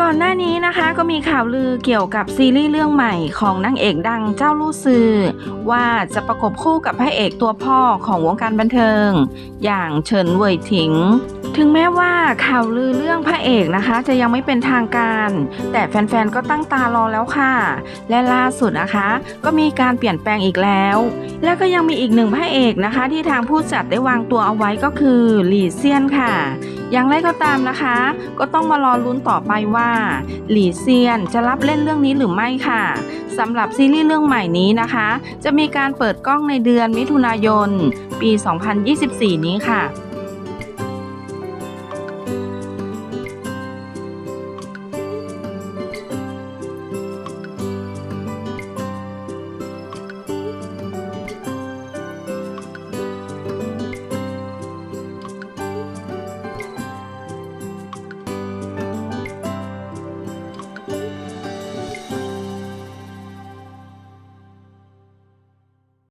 ก่อนหน้านี้นะคะก็มีข่าวลือเกี่ยวกับซีรีส์เรื่องใหม่ของนางเอกดังเจ้าลู่ซือ ว่าจะประกบคู่กับพระเอกตัวพ่อของวงการบันเทิง อย่างเฉินเว่ยถิง ถึงแม้ว่าข่าวลือเรื่องพระเอกนะคะ จะยังไม่เป็นทางการ แต่แฟนๆก็ตั้งตารอแล้วค่ะ และล่าสุดนะคะ ก็มีการเปลี่ยนแปลงอีกแล้ว และก็ยังมีอีกหนึ่งพระเอกนะคะ ที่ทางผู้จัดได้วางตัวเอาไว้ก็คือหลี่เซียนค่ะ อย่างไรก็ตามนะคะ ก็ต้องมารอลุ้นต่อไปว่าหลี่เซียนจะรับเล่นเรื่องนี้หรือไม่ค่ะสำหรับซีรีส์เรื่องใหม่นี้นะคะ จะมีการเปิดกล้องในเดือนมิถุนายน ปี 2024 นี้ค่ะ